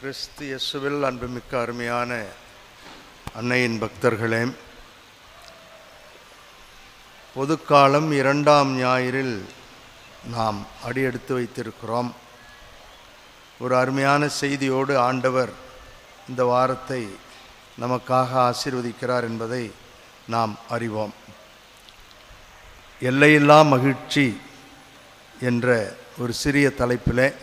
கிறிஸ்து இயேசுவில் அன்புமிக்க அருமையான அன்னையின் பக்தர்களே பொதுக்காலம் இரண்டாம் ஞாயிறில் நாம் அடியெடுத்து வைத்திருக்கிறோம். ஒரு அருமையான செய்தியோடு ஆண்டவர் இந்த வாரத்தை நமக்காக ஆசீர்வதிக்கிறார் என்பதை நாம் அறிவோம். எல்லையில்லா மகிழ்ச்சி என்ற ஒரு சிறிய தலைப்பிலே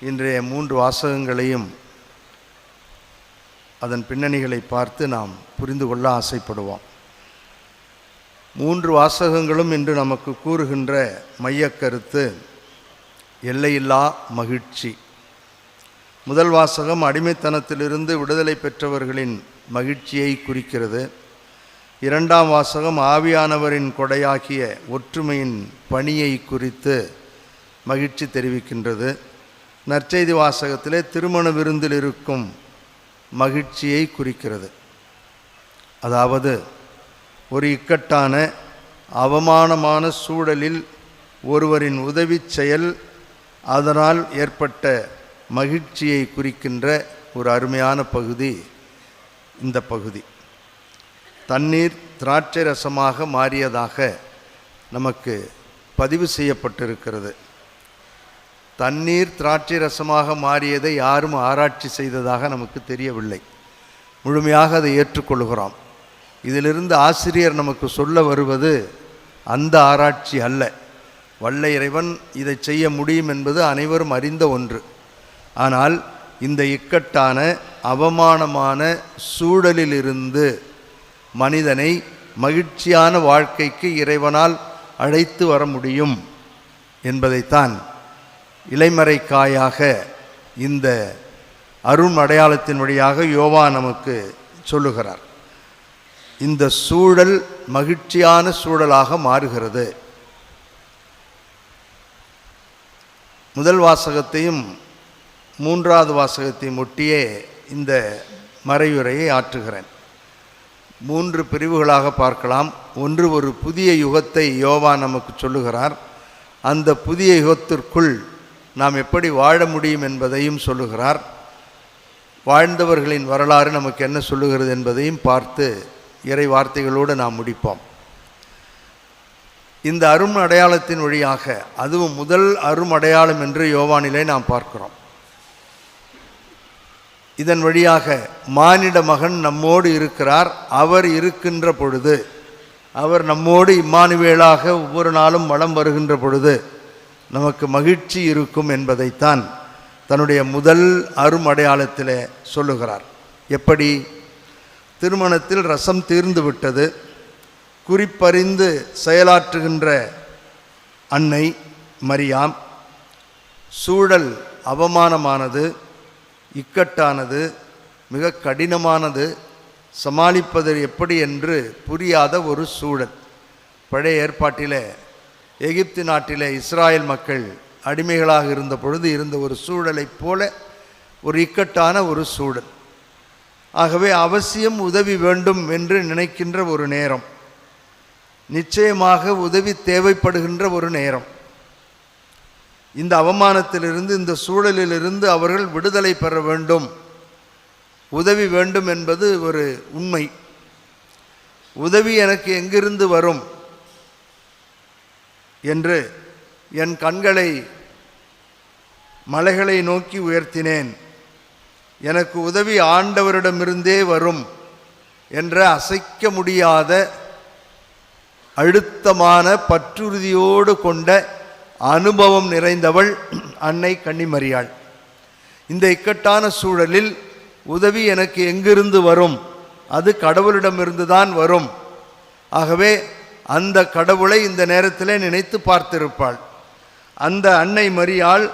இன்றைய மூன்று வாசகங்களையும் அதன் பின்னணிகளை பார்த்து நாம் புரிந்து கொள்ள ஆசைப்படுவோம். மூன்று வாசகங்களும் இன்று நமக்கு கூறுகின்ற மையக்கருத்து எல்லையில்லா மகிழ்ச்சி. முதல் வாசகம் அடிமைத்தனத்திலிருந்து விடுதலை பெற்றவர்களின் மகிழ்ச்சியை குறிக்கிறது. இரண்டாம் வாசகம் ஆவியானவரின் கொடையாகிய ஒற்றுமையின் பணியை குறித்து மகிழ்ச்சி தெரிவிக்கின்றது. நற்செய்தி வாசகத்திலே திருமண விருந்தில் இருக்கும் மகிழ்ச்சியை குறிக்கிறது. அதாவது ஒரு இக்கட்டான அவமானமான சூழலில் ஒருவரின் உதவிச் செயல் அதனால் ஏற்பட்ட மகிழ்ச்சியை குறிக்கின்ற ஒரு அருமையான பகுதி இந்த பகுதி. தண்ணீர் திராட்சை ரசமாக மாறியதாக நமக்கு பதிவு செய்யப்பட்டிருக்கிறது. தண்ணீர் திராட்சை ரசமாக மாறியதை யாரும் ஆராய்ச்சி செய்ததாக நமக்கு தெரியவில்லை. முழுமையாக அதை ஏற்றுக்கொள்கிறோம். இதிலிருந்து ஆசிரியர் நமக்கு சொல்ல வருவது அந்த ஆராய்ச்சி அல்ல. வல்ல இறைவன் இதை செய்ய முடியும் என்பது அனைவரும் அறிந்த ஒன்று. ஆனால் இந்த இக்கட்டான அவமானமான சூழலிலிருந்து மனிதனை மகிழ்ச்சியான வாழ்க்கைக்கு இறைவனால் அழைத்து வர முடியும் என்பதைத்தான் இலைமறைக்காயாக இந்த அருண் அடையாளத்தின் வழியாக யோவா நமக்கு சொல்லுகிறார். இந்த சூழல் மகிழ்ச்சியான சூழலாக மாறுகிறது. முதல் வாசகத்தையும் மூன்றாவது வாசகத்தையும் ஒட்டியே இந்த மறையுரையை ஆற்றுகிறேன். மூன்று பிரிவுகளாக பார்க்கலாம். ஒன்று ஒரு புதிய யுகத்தை யோவா நமக்கு சொல்லுகிறார். அந்த புதிய யுகத்திற்குள் நாம் எப்படி வாழ முடியும் என்பதையும் சொல்லுகிறார். வாழ்ந்தவர்களின் வரலாறு நமக்கு என்ன சொல்லுகிறது என்பதையும் பார்த்து இறை வார்த்தைகளோடு நாம் முடிப்போம். இந்த அரும் அடையாளத்தின் வழியாக அதுவும் முதல் அரும் அடையாளம் என்று யோவானிலே நாம் பார்க்கிறோம். இதன் வழியாக மானிட மகன் நம்மோடு இருக்கிறார் அவர் இருக்கின்ற பொழுது அவர் நம்மோடு இம்மானுவேலாக ஒவ்வொரு நாளும் வளம் வருகின்ற பொழுது நமக்கு மகிழ்ச்சி இருக்கும் என்பதைத்தான் தன்னுடைய முதல் அரும் அடையாளத்தில் சொல்லுகிறார். எப்படி? திருமணத்தில் ரசம் தீர்ந்து விட்டது. குறிப்பறிந்து செயலாற்றுகின்ற அன்னை மரியாம். சூழல் அவமானமானது இக்கட்டானது மிக கடினமானது. சமாளிப்பது எப்படி என்று புரியாத ஒரு சூழல். பழைய ஏற்பாட்டிலே எகிப்து நாட்டிலே இஸ்ராயல் மக்கள் அடிமைகளாக இருந்த பொழுது இருந்த ஒரு சூழலைப் போல ஒரு இக்கட்டான ஒரு சூழல். ஆகவே அவசியம் உதவி வேண்டும் என்று நினைக்கின்ற ஒரு நேரம். நிச்சயமாக உதவி தேவைப்படுகின்ற ஒரு நேரம். இந்த அவமானத்திலிருந்து இந்த சூழலிலிருந்து அவர்கள் விடுதலை பெற வேண்டும். உதவி வேண்டும் என்பது ஒரு உண்மை. உதவி எனக்கு எங்கிருந்து வரும்? என்று என் கண்களை மலைகளை நோக்கி உயர்த்தினேன். எனக்கு உதவி ஆண்டவரிடமிருந்தே வரும் என்ற அசைக்க முடியாத அழுத்தமான பற்றுறுதியோடு கொண்ட அனுபவம் நிறைந்தவள் அன்னை கன்னிமரியாள். இந்த இக்கட்டான சூழலில் உதவி எனக்கு எங்கிருந்து வரும்? அது கடவுளிடமிருந்து தான் வரும். ஆகவே அந்த கடவுளை இந்த நேரத்திலே நினைத்து பார்த்திருப்பாள். அந்த அன்னை மரியாள்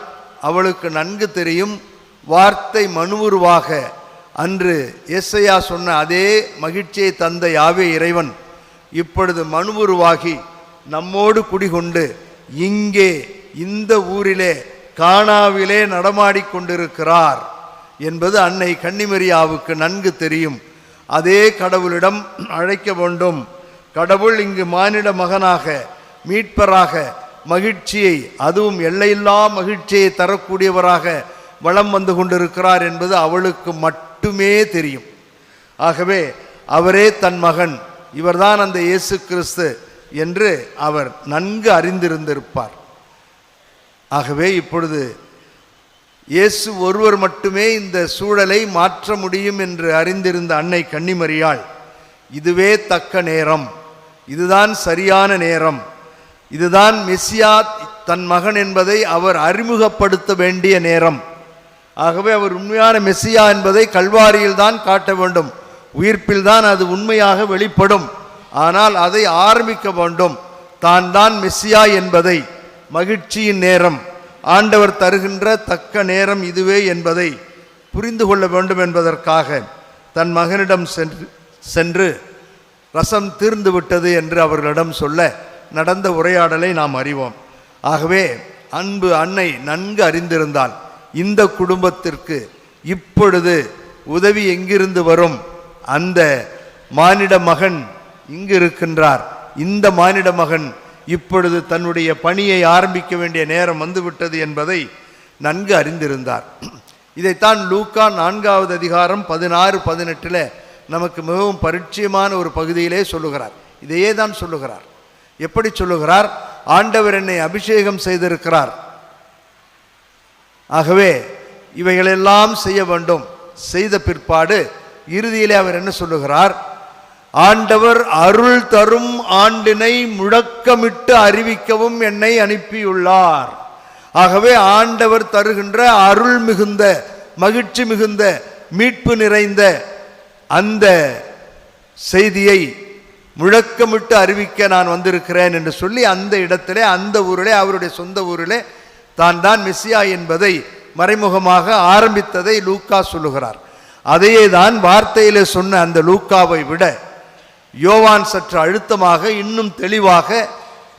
அவளுக்கு நன்கு தெரியும் வார்த்தை மனுவுருவாக. அன்று எஸ்ஐயா சொன்ன அதே மகிழ்ச்சியை தந்த யாவே இறைவன் இப்பொழுது மனுவுருவாகி நம்மோடு குடிகொண்டு இங்கே இந்த ஊரிலே காணாவிலே நடமாடிக்கொண்டிருக்கிறார் என்பது அன்னை கன்னிமரியாவுக்கு நன்கு தெரியும். அதே கடவுளிடம் அழைக்க வேண்டும். கடவுள் இங்கு மானிட மகனாக மீட்பராக மகிழ்ச்சியை அதுவும் எல்லையில்லா மகிழ்ச்சியை தரக்கூடியவராக வளம் வந்து கொண்டிருக்கிறார் என்பது அவளுக்கு மட்டுமே தெரியும். ஆகவே அவரே தன் மகன் இவர்தான் அந்த இயேசு கிறிஸ்து என்று அவர் நன்கு அறிந்திருந்திருப்பார். ஆகவே இப்பொழுது இயேசு ஒருவர் மட்டுமே இந்த சூழலை மாற்ற முடியும் என்று அறிந்திருந்த அன்னை கன்னிமரியாள் இதுவே தக்க நேரம். இதுதான் சரியான நேரம். இதுதான் மெஸ்ஸியா தன் மகன் என்பதை அவர் அறிமுகப்படுத்த வேண்டிய நேரம். ஆகவே அவர் உண்மையான மெஸ்ஸியா என்பதை கல்வாரியில் தான் காட்ட வேண்டும். உயிர்ப்பில் தான் அது உண்மையாக வெளிப்படும். ஆனால் அதை ஆரம்பிக்க வேண்டும். தான் தான் மெஸ்ஸியா என்பதை. மகிழ்ச்சியின் நேரம். ஆண்டவர் தருகின்ற தக்க நேரம் இதுவே என்பதை புரிந்து கொள்ள வேண்டும் என்பதற்காக தன் மகனிடம் சென்று சென்று ரசம் தீர்ந்து விட்டது என்று அவர்களிடம் சொல்ல நடந்த உரையாடலை நாம் அறிவோம். ஆகவே அன்பு அன்னை நன்கு அறிந்திருந்தால் இந்த குடும்பத்திற்கு இப்பொழுது உதவி எங்கிருந்து வரும்? அந்த மானிட மகன் இங்கு இருக்கின்றார். இந்த மானிட மகன் இப்பொழுது தன்னுடைய பணியை ஆரம்பிக்க வேண்டிய நேரம் வந்துவிட்டது என்பதை நன்கு அறிந்திருந்தார். இதைத்தான் லூக்கா நான்காவது அதிகாரம் பதினாறு பதினெட்டில் நமக்கு மிகவும் பரிச்சயமான ஒரு பகுதியிலே சொல்லுகிறார். இதையே தான் சொல்லுகிறார். எப்படி சொல்லுகிறார்? ஆண்டவர் என்னை அபிஷேகம் செய்திருக்கிறார். ஆகவே இவைகளெல்லாம் செய்ய வேண்டும். செய்த பிற்பாடு இறுதியிலே அவர் என்ன சொல்லுகிறார்? ஆண்டவர் அருள் தரும் ஆண்டினை முழக்கமிட்டு அறிவிக்கவும் என்னை அனுப்பியுள்ளார். ஆகவே ஆண்டவர் தருகின்ற அருள் மிகுந்த மகிழ்ச்சி மிகுந்த மீட்பு நிறைந்த அந்த செய்தியை முழக்கமிட்டு அறிவிக்க நான் வந்திருக்கிறேன் என்று சொல்லி அந்த இடத்திலே அந்த ஊரிலே அவருடைய சொந்த ஊரிலே தான் தான் மெஸ்ஸியா என்பதை மறைமுகமாக ஆரம்பித்ததை லூக்கா சொல்லுகிறார். அதையே தான் வார்த்தையிலே சொன்ன அந்த லூக்காவை விட யோவான் சற்று அழுத்தமாக இன்னும் தெளிவாக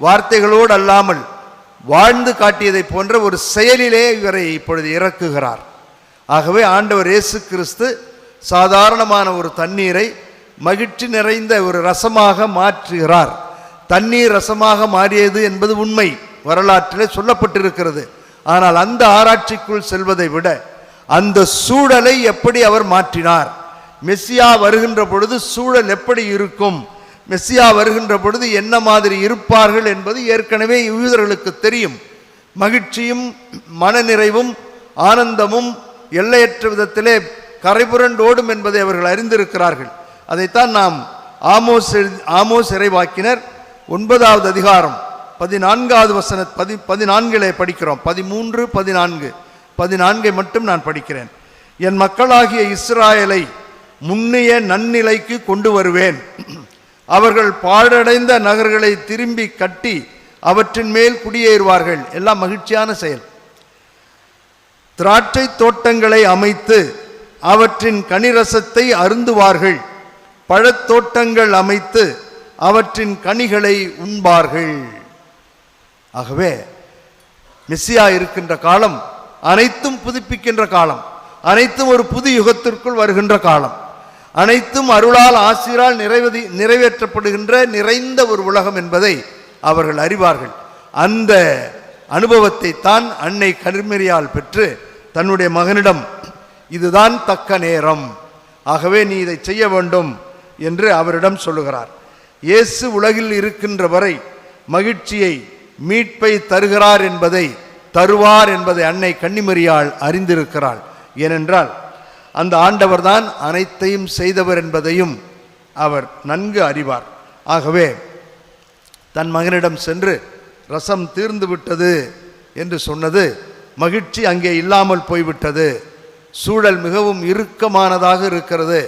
வார்த்தைகளோடு அல்லாமல் வாழ்ந்து காட்டியதைப் போன்ற ஒரு செயலிலே இவரை இப்பொழுது இறக்குகிறார். ஆகவே ஆண்டவர் இயேசு கிறிஸ்து சாதாரணமான ஒரு தண்ணீரை மகிழ்ச்சி நிறைந்த ஒரு ரசமாக மாற்றுகிறார். தண்ணீர் ரசமாக மாறியது என்பது உண்மை. வரலாற்றிலே சொல்லப்பட்டிருக்கிறது. ஆனால் அந்த ஆராய்ச்சிக்குள் செல்வதை விட அந்த சூழலை எப்படி அவர் மாற்றினார்? மெஸ்ஸியா வருகின்ற பொழுது சூழல் எப்படி இருக்கும்? மெஸ்ஸியா வருகின்ற பொழுது என்ன மாதிரி இருப்பார்கள் என்பது ஏற்கனவே யூதர்களுக்கு தெரியும். மகிழ்ச்சியும் மனநிறைவும் ஆனந்தமும் எல்லையற்ற விதத்திலே கரைபுரண்டோடும் என்பதை அவர்கள் அறிந்திருக்கிறார்கள். அதைத்தான் நாம் ஆமோஸ் ஆமோஸ் இறைவாக்கினர் ஒன்பதாவது அதிகாரம் பதினான்காவது வசன பதி பதினான்கிலே படிக்கிறோம். பதிமூன்று பதினான்கு. பதினான்கை மட்டும் நான் படிக்கிறேன். என் மக்களாகிய இஸ்ராயலை முன்னிய நன்னிலைக்கு கொண்டு வருவேன். அவர்கள் பாழடைந்த நகர்களை திரும்பி கட்டி அவற்றின் மேல் குடியேறுவார்கள். எல்லாம் மகிழ்ச்சியான செயல். திராட்சை தோட்டங்களை அமைத்து அவற்றின் கனிரசத்தை அருந்துவார்கள். பழத்தோட்டங்கள் அமைத்து அவற்றின் கனிகளை உண்பார்கள். ஆகவே மெஸ்ஸியா இருக்கின்ற காலம் அனைத்தும் புதுப்பிக்கின்ற காலம். அனைத்தும் ஒரு புது யுகத்திற்குள் வருகின்ற காலம். அனைத்தும் அருளால் ஆசிரால் நிறைவதி நிறைவேற்றப்படுகின்ற நிறைந்த ஒரு உலகம் என்பதை அவர்கள் அறிவார்கள். அந்த அனுபவத்தை தான் அன்னை கருமெறியால் பெற்று தன்னுடைய மகனிடம் இதுதான் தக்க நேரம். ஆகவே நீ இதை செய்ய வேண்டும் என்று அவரிடம் சொல்லுகிறார். இயேசு உலகில் இருக்கின்ற வரை மகிழ்ச்சியை மீட்பை தருகிறார் என்பதை தருவார் என்பதை அன்னை கன்னிமரியாள் அறிந்திருக்கிறாள். ஏனென்றால் அந்த ஆண்டவர்தான் அனைத்தையும் செய்தவர் என்பதையும் அவர் நன்கு அறிவார். ஆகவே தன் மகனிடம் சென்று ரசம் தீர்ந்து விட்டது என்று சொன்னது மகிழ்ச்சி அங்கே இல்லாமல் போய்விட்டது. சூழல் மிகவும் இறுக்கமானதாக இருக்கிறது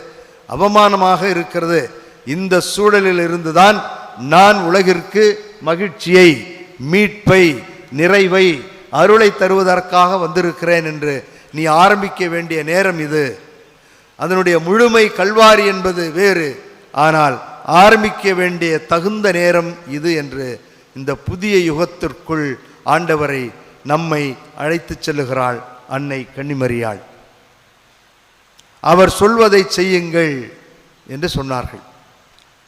அவமானமாக இருக்கிறது. இந்த சூழலில் இருந்துதான் நான் உலகிற்கு மகிழ்ச்சியை மீட்பை நிறைவை அருளை தருவதற்காக வந்திருக்கிறேன் என்று நீ ஆரம்பிக்க வேண்டிய நேரம் இது. அதனுடைய முழுமை கல்வாரி என்பது வேறு. ஆனால் ஆரம்பிக்க வேண்டிய தகுந்த நேரம் இது என்று இந்த புதிய யுகத்திற்குள் ஆண்டவரை நம்மை அழைத்துச் செல்லுகிறாள் அன்னை கன்னிமரியாள். அவர் சொல்வதை செய்யுங்கள் என்று சொன்னார்கள்.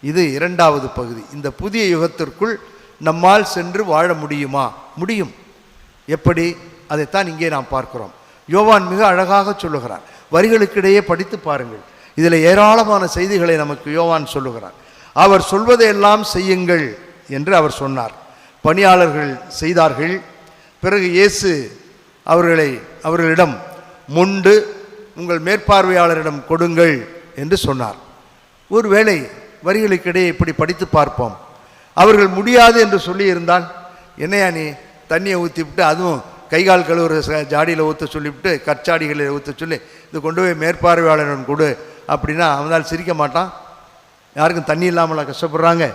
இது இரண்டாவது பகுதி. இந்த புதிய யுகத்திற்குள் நம்மால் சென்று வாழ முடியுமா? முடியும். எப்படி? அதைத்தான் இங்கே நாம் பார்க்கிறோம். யோவான் மிக அழகாக சொல்லுகிறார். வரிகளுக்கிடையே படித்து பாருங்கள். இதில் ஏராளமான செய்திகளை நமக்கு யோவான் சொல்லுகிறார். அவர் சொல்வதையெல்லாம் செய்யுங்கள் என்று அவர் சொன்னார். பணியாளர்கள் செய்தார்கள். பிறகு இயேசு அவர்களை அவர்களிடம் முண்டு உங்கள் மேற்பார்வையாளரிடம் கொடுங்கள் என்று சொன்னார். ஒருவேளை வரிகளுக்கிடையே இப்படி படித்து பார்ப்போம். அவர்கள் முடியாது என்று சொல்லியிருந்தால் என்னையா நீ தண்ணியை ஊற்றிவிட்டு அதுவும் கை கால் கழுவுற ச- ஜாடியில் ஊற்ற சொல்லிவிட்டு கற்சாடிகளில் ஊற்ற சொல்லி இது கொண்டு போய் மேற்பார்வையாளரிடம் கொடு அப்படின்னா அவனால் சிரிக்க மாட்டான். யாருக்கும் தண்ணி இல்லாமலா கஷ்டப்படுறாங்க?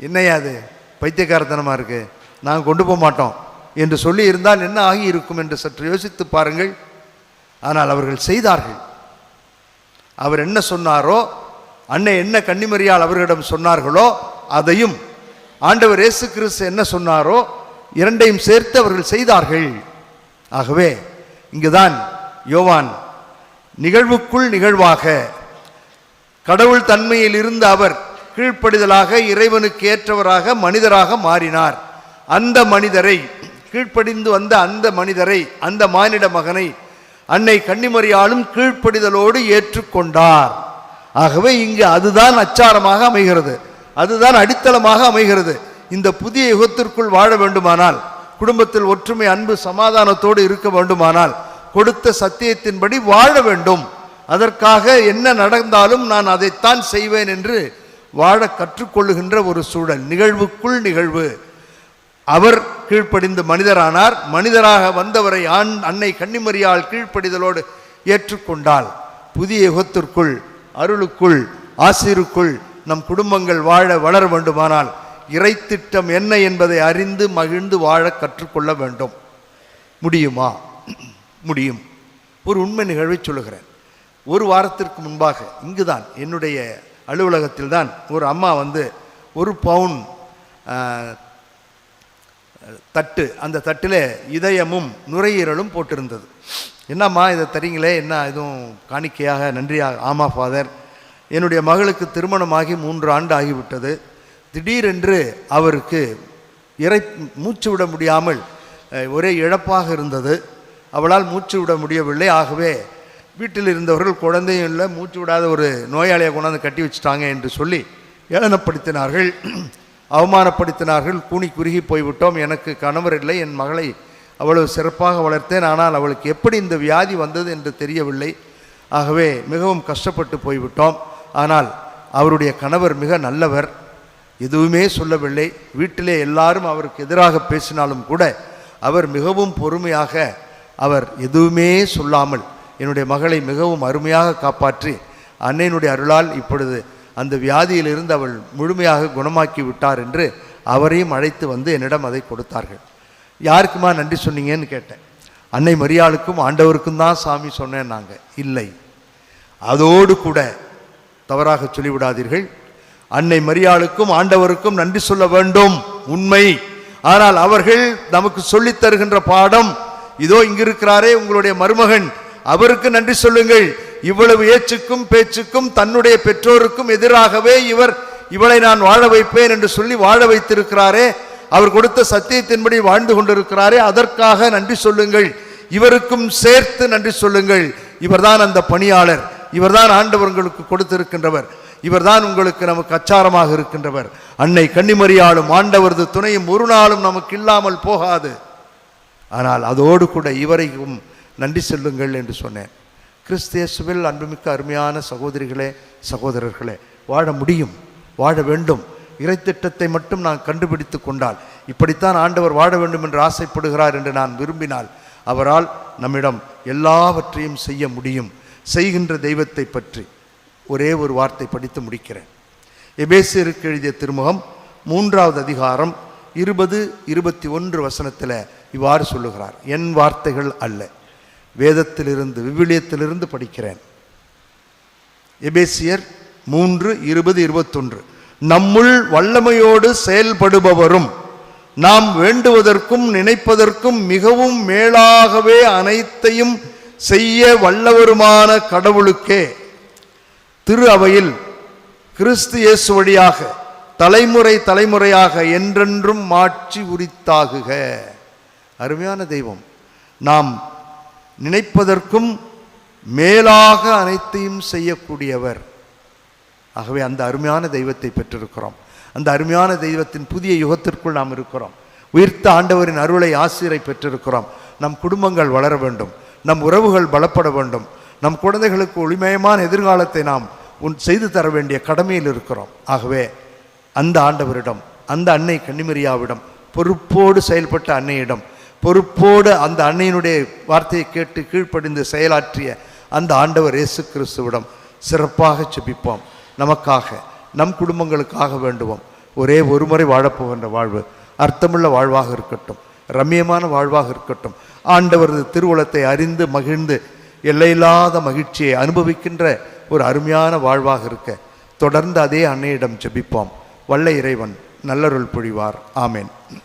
என்னையா அது? பைத்தியக்காரத்தனமாக இருக்குது நாங்கள் கொண்டு போக மாட்டோம். என்று சொல்லி இருந்தால் என்ன ஆகி இருக்கும் என்று சற்று யோசித்து பாருங்கள். ஆனால் அவர்கள் செய்தார்கள். அவர் என்ன சொன்னாரோ அன்னை என்ன கன்னிமரியால் அவர்களிடம் சொன்னார்களோ அதையும் ஆண்டவர் இயேசு கிறிஸ்து என்ன சொன்னாரோ இரண்டையும் சேர்த்து அவர்கள் செய்தார்கள். ஆகவே இங்குதான் யோவான் நிகழ்வுக்குள் நிகழ்வாக கடவுள் தன்மையில் இருந்த அவர் கீழ்ப்படிதலாக இறைவனுக்கு ஏற்றவராக மனிதராக மாறினார். அந்த மனிதரை கீழ்ப்படிந்து வந்த அந்த மனிதரை அந்த மானிட மகனை அன்னை கன்னிமரியாலும் கீழ்ப்படிதலோடு ஏற்றுக்கொண்டார். ஆகவே இங்கு அதுதான் அச்சாரமாக அமைகிறது. அதுதான் அடித்தளமாக அமைகிறது. இந்த புதிய யுகத்திற்குள் வாழ வேண்டுமானால் குடும்பத்தில் ஒற்றுமை அன்பு சமாதானத்தோடு இருக்க வேண்டுமானால் கொடுத்த சத்தியத்தின்படி வாழ வேண்டும். அதற்காக என்ன நடந்தாலும் நான் அதைத்தான் செய்வேன் என்று வாழ கற்றுக்கொள்ளுகின்ற ஒரு சூழல் நிகழ்வுக்குள் நிகழ்வு. அவர் கீழ்ப்படிந்து மனிதரானார். மனிதராக வந்தவரை ஆண் அன்னை கன்னிமரியால் கீழ்ப்படிதலோடு ஏற்றுக்கொண்டால் புதிய யுகத்திற்குள் அருளுக்குள் ஆசிருக்குள் நம் குடும்பங்கள் வாழ வளர வேண்டுமானால் இறைத்திட்டம் என்ன என்பதை அறிந்து மகிழ்ந்து வாழ கற்றுக்கொள்ள வேண்டும். முடியுமா? முடியும். ஒரு உண்மை நிகழ்வை சொல்லுகிறேன். ஒரு வாரத்திற்கு முன்பாக இங்குதான் என்னுடைய அலுவலகத்தில் தான் ஒரு அம்மா வந்து ஒரு பவுன் தட்டு அந்த தட்டில் இதயமும் நுரையீரலும் போட்டிருந்தது. என்னம்மா இதை தரீங்களே? என்ன எதுவும் காணிக்கையாக நன்றியாக? ஆமாம் ஃபாதர். என்னுடைய மகளுக்கு திருமணமாகி மூன்று ஆண்டு ஆகிவிட்டது. திடீரென்று அவருக்கு இறை மூச்சு விட முடியாமல் ஒரே இழப்பாக இருந்தது. அவளால் மூச்சு விட முடியவில்லை. ஆகவே வீட்டில் இருந்தவர்கள் குழந்தையும் இல்லை மூச்சு விடாத ஒரு நோயாளியை கொண்டாந்து கட்டி வச்சுட்டாங்க என்று சொல்லி ஏளனப்படுத்தினார்கள். அவமானப்படுத்தினார்கள். கூனி குறுகி போய்விட்டோம். எனக்கு கணவர் இல்லை. என் மகளை அவ்வளவு சிறப்பாக வளர்த்தேன். ஆனால் அவளுக்கு எப்படி இந்த வியாதி வந்தது என்று தெரியவில்லை. ஆகவே மிகவும் கஷ்டப்பட்டு போய்விட்டோம். ஆனால் அவருடைய கணவர் மிக நல்லவர். எதுவுமே சொல்லவில்லை. வீட்டிலே எல்லாரும் அவருக்கு எதிராக பேசினாலும் கூட அவர் மிகவும் பொறுமையாக அவர் எதுவுமே சொல்லாமல் என்னுடைய மகளை மிகவும் அருமையாக காப்பாற்றி அன்னையினுடைய அருளால் இப்பொழுது அந்த வியாதியிலிருந்து அவள் முழுமையாக குணமாக்கி விட்டார் என்று அவரையும் அழைத்து வந்து என்னிடம் அதை கொடுத்தார்கள். யாருக்குமா நன்றி சொன்னீங்கன்னு கேட்டேன். அன்னை மரியாளுக்கும் ஆண்டவருக்கும் தான் சாமி சொன்னேன் நாங்கள் இல்லை. அதோடு கூட தவறாக சொல்லிவிடாதீர்கள். அன்னை மரியாளுக்கும் ஆண்டவருக்கும் நன்றி சொல்ல வேண்டும். உண்மை. ஆனால் அவர்கள் நமக்கு சொல்லித் தருகின்ற பாடம் இதோ இங்கிருக்கிறாரே உங்களுடைய மருமகன் அவருக்கு நன்றி சொல்லுங்கள். இவ்வளவு ஏச்சுக்கும் பேச்சுக்கும் தன்னுடைய பெற்றோருக்கும் எதிராகவே இவர் இவளை நான் வாழ வைப்பேன் என்று சொல்லி வாழ வைத்திருக்கிறாரே அவர் கொடுத்த சத்தியத்தின்படி வாழ்ந்து கொண்டிருக்கிறாரே அதற்காக நன்றி சொல்லுங்கள். இவருக்கும் சேர்த்து நன்றி சொல்லுங்கள். இவர்தான் அந்த பணியாளர். இவர்தான் ஆண்டவர் உங்களுக்கு கொடுத்திருக்கின்றவர். இவர்தான் உங்களுக்கு நமக்கு அச்சாரமாக இருக்கின்றவர். அன்னை கன்னிமரியாலும் ஆண்டவரது துணையும் ஒரு நாளும் நமக்கு இல்லாமல் போகாது. ஆனால் அதோடு கூட இவரையும் நன்றி சொல்லுங்கள் என்று சொன்னேன். கிறிஸ்தியேசுவில் அன்புமிக்க அருமையான சகோதரிகளே சகோதரர்களே வாழ முடியும் வாழ வேண்டும். இறைத்திட்டத்தை மட்டும் நான் கண்டுபிடித்து கொண்டால் இப்படித்தான் ஆண்டவர் வாழ வேண்டும் என்று ஆசைப்படுகிறார் என்று நான் விரும்பினால் அவரால் நம்மிடம் எல்லாவற்றையும் செய்ய முடியும். செய்கின்ற தெய்வத்தை பற்றி ஒரே ஒரு வார்த்தை படித்து முடிக்கிறேன். எபேசியருக்கு எழுதிய திருமுகம் மூன்றாவது அதிகாரம் இருபது இருபத்தி ஒன்று வசனத்தில் இவ்வாறு சொல்லுகிறார். என் வார்த்தைகள் அல்ல வேதத்திலிருந்து விவிலியத்திலிருந்து படிக்கிறேன். எபேசியர் மூன்று இருபது இருபத்தொன்று. நம்முள் வல்லமையோடு செயல்படுபவரும் நாம் வேண்டுவதற்கும் நினைப்பதற்கும் மிகவும் மேலாகவே அனைத்தையும் செய்ய வல்லவருமான கடவுளுக்கே. திரு அவையில் கிறிஸ்து இயேசு வழியாக தலைமுறை தலைமுறையாக என்றென்றும் மாட்சி உரித்தாகுக. அருமையான தெய்வம் நாம் நினைப்பதற்கும் மேலாக அனைத்தையும் செய்யக்கூடியவர். ஆகவே அந்த அருமையான தெய்வத்தை பெற்றிருக்கிறோம். அந்த அருமையான தெய்வத்தின் புதிய யுகத்திற்குள் நாம் இருக்கிறோம். உயிர்த்த ஆண்டவரின் அருளை ஆசிரியரை பெற்றிருக்கிறோம். நம் குடும்பங்கள் வளர வேண்டும். நம் உறவுகள் பலப்பட வேண்டும். நம் குழந்தைகளுக்கு ஒளிமயமான எதிர்காலத்தை நாம் உன் செய்து தர வேண்டிய கடமையில் இருக்கிறோம். ஆகவே அந்த ஆண்டவரிடம் அந்த அன்னை கன்னிமரியாவிடம் பொறுப்போடு செயல்பட்ட அன்னையிடம் பொறுப்போடு அந்த அன்னையினுடைய வார்த்தையை கேட்டு கீழ்ப்படிந்து செயலாற்றிய அந்த ஆண்டவர் இயேசு கிறிஸ்துவிடம் சிறப்பாக செபிப்போம் நமக்காக நம் குடும்பங்களுக்காக வேண்டுவோம். ஒரே ஒரு முறை வாழப்போகின்ற வாழ்வு அர்த்தமுள்ள வாழ்வாக இருக்கட்டும். ரம்மியமான வாழ்வாக இருக்கட்டும். ஆண்டவரது திருவுளத்தை அறிந்து மகிழ்ந்து எல்லையில்லாத மகிழ்ச்சியை அனுபவிக்கின்ற ஒரு அருமையான வாழ்வாக இருக்க. தொடர்ந்து அதே அன்னையிடம் ஜெபிப்போம். வல்ல இறைவன் நல்லருள் பொழிவார் ஆமேன்.